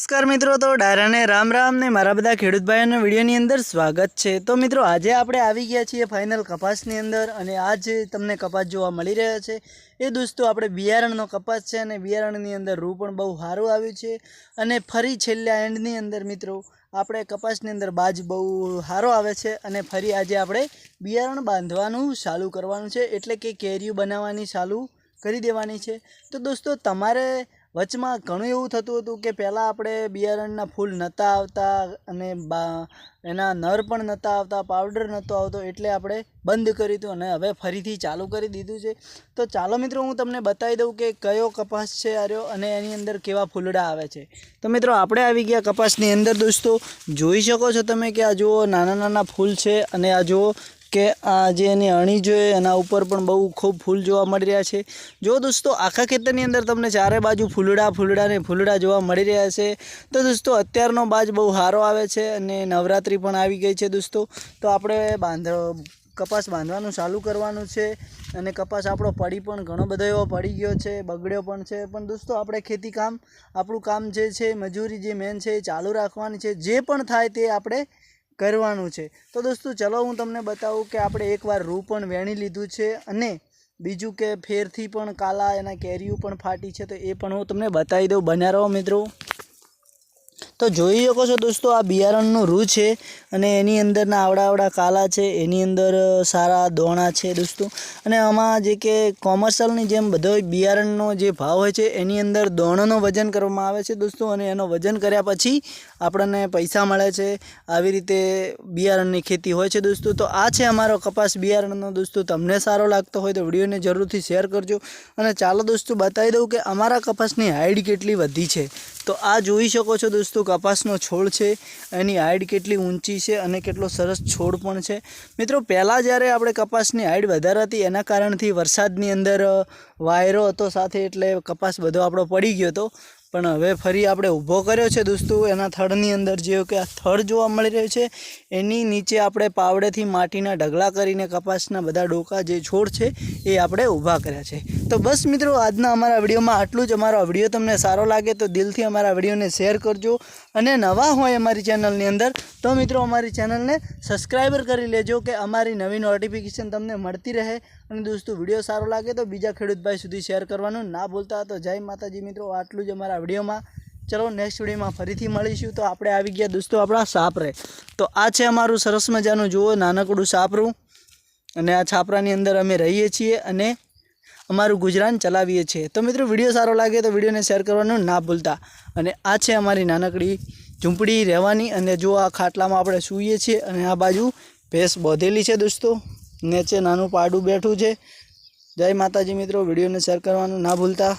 નમસ્કાર મિત્રો, તો ડાયરાને રામ રામ ને મારા બધા ખેડૂત ભાઈઓના વિડીયોની અંદર સ્વાગત છે. તો મિત્રો, આજે આપણે આવી ગયા છીએ ફાઇનલ કપાસની અંદર અને આજે તમને કપાસ જોવા મળી રહ્યા છે. એ દોસ્તો, આપણે બિયારણનો કપાસ છે અને બિયારણની અંદર રૂ પણ બહુ સારું આવ્યું છે. અને ફરી છેલ્લા એન્ડની અંદર મિત્રો, આપણે કપાસની અંદર બાજ બહુ સારો આવે છે અને ફરી આજે આપણે બિયારણ બાંધવાનું ચાલુ કરવાનું છે. એટલે કે કેરીઓ બનાવવાની ચાલુ કરી દેવાની છે. તો દોસ્તો, તમારે વચમાં ઘણું એવું થતું હતું કે પહેલાં આપણે બિયારણના ફૂલ નહોતા આવતા અને બા, એના નર પણ નહોતા આવતા પાવડર નહોતો આવતો એટલે આપણે બંધ કરી દીધું અને હવે ફરીથી ચાલુ કરી દીધું છે. તો ચાલો મિત્રો, હું તમને બતાવી દઉં કે કયો કપાસ છે આર્યો અને એની અંદર કેવા ફૂલડા આવે છે. તો મિત્રો, આપણે આવી ગયા કપાસની અંદર દોસ્તો. જોઈ શકો છો તમે કે આ જુઓ નાના નાના ફૂલ છે અને આ જુઓ કે આ જે એની અણી જોઈએ એના ઉપર પણ બહુ ખૂબ ફૂલ જોવા મળી રહ્યા છે. જો દોસ્તો, આખા ખેતરની અંદર તમને ચારે બાજુ ફૂલડા ફૂલડા ને ફૂલડા જોવા મળી રહ્યા છે. તો દોસ્તો, અત્યારનો બાજ બહુ સારો આવે છે અને નવરાત્રિ પણ આવી ગઈ છે દોસ્તો. તો આપણે બાંધ, કપાસ બાંધવાનું ચાલુ કરવાનું છે અને કપાસ આપણો પડી પણ ઘણો બધો એવો પડી ગયો છે, બગડ્યો પણ છે. પણ દોસ્તો, આપણે ખેતી કામ, આપણું કામ જે છે, મજૂરી જે મેન છે એ ચાલુ રાખવાની છે. જે પણ થાય તે આપણે કરવાનું છે. તો દોસ્તો, ચલો હું તમને બતાવું કે આપણે એકવાર રૂ પણ વેણી લીધું છે અને બીજું કે ફેરથી પણ કાલા એના કેરીઓ પણ ફાટી છે, તો એ પણ હું તમને બતાવી દઉં. રહો મિત્રો. તો જોઈ શકો છો દોસ્તો, આ બિયારણનું રૂ છે અને એની અંદરના આવડા આવડા કાલા છે, એની અંદર સારા દોણા છે દોસ્તો. અને આમાં જે કે કોમર્શિયલની જેમ બધો બિયારણનો જે ભાવ હોય છે, એની અંદર દોણોનો વજન કરવામાં આવે છે દોસ્તો અને એનો વજન કર્યા પછી આપણને પૈસા મળે છે. આવી રીતે બિયારણની ખેતી હોય છે દોસ્તો. તો આ છે અમારો કપાસ બિયારણનો દોસ્તો. તમને સારો લાગતો હોય તો વિડીયોને જરૂરથી શેર કરજો. અને ચાલો દોસ્તો બતાવી દઉં કે અમારા કપાસની હાઈટ કેટલી વધી છે. તો આ જોઈ શકો છો દોસ્તો કપાસનો છોડ છે, એની હાઈટ કેટલી ઊંચી છે અને કેટલો સરસ છોડ પણ છે. મિત્રો, પહેલાં જ્યારે આપણે કપાસની હાઈટ વધારે હતી, એના કારણથી વરસાદની અંદર વાયરો હતો સાથે એટલે કપાસ બધો આપણો પડી ગયો હતો. પણ હવે ફરી આપણે ઊભો કર્યો છે દોસ્તો, એના થડની અંદર જે કે આ થડ જોવા મળી રહ્યું છે, એની નીચે આપણે પાવડેથી માટીના ઢગલા કરીને કપાસના બધા ડોકા જે છોડ છે, એ આપણે ઊભા કર્યા છે. તો બસ મિત્રો, આજના અમારા વિડીયોમાં આટલું જ. અમારો વીડિયો તમને સારો લાગે તો દિલથી અમારા વિડીયોને શેર કરજો અને નવા હોય અમારી ચેનલની અંદર, તો મિત્રો અમારી ચેનલને સબસ્ક્રાઈબર કરી લેજો કે અમારી નવી નોટિફિકેશન તમને મળતી રહે. અને દોસ્તો, વીડિયો સારો લાગે તો બીજા ખેડૂતભાઈ સુધી શેર કરવાનું ના ભૂલતા. તો જય માતાજી મિત્રો, આટલું જ અમારા વિડીયોમાં. ચલો નેક્સ્ટ વિડીયોમાં ફરીથી મળીશું. તો આપણે આવી ગયા દોસ્તો, આપણા સાપરે તો આ છે અમારું સરસ મજાનું, જુઓ, નાનકડું સાપરું અને આ છાપરાની અંદર અમે રહીએ છીએ અને અમારું ગુજરાન ચલાવીએ છીએ. તો મિત્રો, વીડિયો સારો લાગે તો વિડીયોને શેર કરવાનું ના ભૂલતા. અને આ છે અમારી નાનકડી ઝૂંપડી રહેવાની અને જો આ ખાટલામાં આપણે સૂઈએ છીએ અને આ બાજુ ભેંસ બોધેલી છે દોસ્તો. નીચે નાનું પાડું બેઠું છે. જય માતાજી મિત્રો, વિડીયોને શેર કરવાનું ના ભૂલતા.